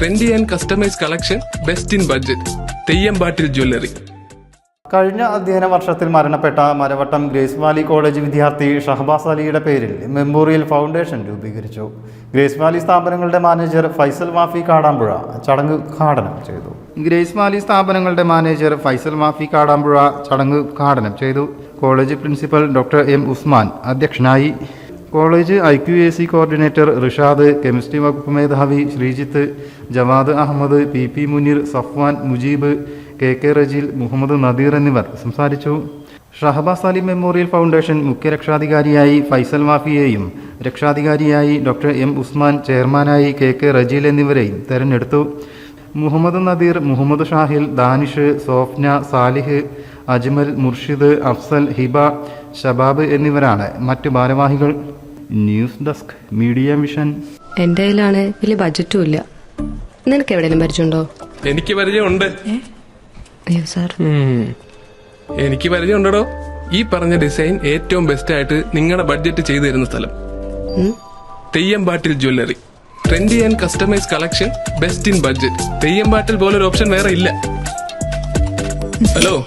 Trendy and customise collection best in budget Theyyampattil jewellery കഴിഞ്ഞ അധ്യയന വർഷത്തിൽ മരണപ്പെട്ട മരവട്ടം ഗ്രേസ് വാലി കോളേജ് വിദ്യാർത്ഥി ഷഹബാസ് അലിയുടെ പേരിൽ മെമ്മോറിയൽ ഫൗണ്ടേഷൻ രൂപീകരിച്ചു. ഗ്രേസ് വാലി സ്ഥാപനങ്ങളുടെ മാനേജർ ഫൈസൽ വാഫി കാടാമ്പുഴ ചടങ്ങ് ഉദ്ഘാടനം ചെയ്തു. ഗ്രേസ് വാലി സ്ഥാപനങ്ങളുടെ മാനേജർ ഫൈസൽ വാഫി കാടാമ്പുഴ ചടങ്ങ് ഉദ്ഘാടനം ചെയ്തു. College principal doctor M Usman അധ്യക്ഷനായി college I Q A C coordinator Rishad chemistry വകുപ്പ് മേധാവി Sreejith Jawad Ahammed P P Muneer Safwan Mujeeb K K Rajeel Muhammed Nadeer എന്നിവർ സംസാരിച്ചു. ഷഹബാസ് അലി മെമ്മോറിയൽ ഫൗണ്ടേഷൻ മുഖ്യ രക്ഷാധികാരിയായി ഫൈസൽ മാഫിയെയും രക്ഷാധികാരിയായി ഡോക്ടർ എം ഉസ്മാൻ ചെയർമാനായി കെ കെ റജീൽ എന്നിവരെയും തെരഞ്ഞെടുത്തു. മുഹമ്മദ് നദീർ മുഹമ്മദ് ഷാഹിൽ ദാനിഷ് സോഫ്ന സാലിഹ് അജ്മൽ മുർഷിദ് അഫ്സൽ ഹിബ ഷബാബ് എന്നിവരാണ് മറ്റു ഭാരവാഹികൾ. News desk media mission. എന്റെ കയ്യിലാണ് വലിയ ബജറ്റും ഇല്ല. നിനക്ക് എവിടെയെങ്കിലും പരിചയമുണ്ടോ? എനിക്ക് പരിചയമുണ്ട്. അയ്യോ സാർ. എനിക്ക് പരിചയമുണ്ടോ ഈ പറഞ്ഞ ഡിസൈൻ ഏറ്റവും ബെസ്റ്റ് ആയിട്ട് നിങ്ങളുടെ ബഡ്ജറ്റ് ചെയ്തു തരുന്ന സ്ഥലം. Theyyampattil jewellery trendy and customise collection best in budget Theyyampattil ഒരു ഓപ്ഷൻ വേറെ ഇല്ല. ഹലോ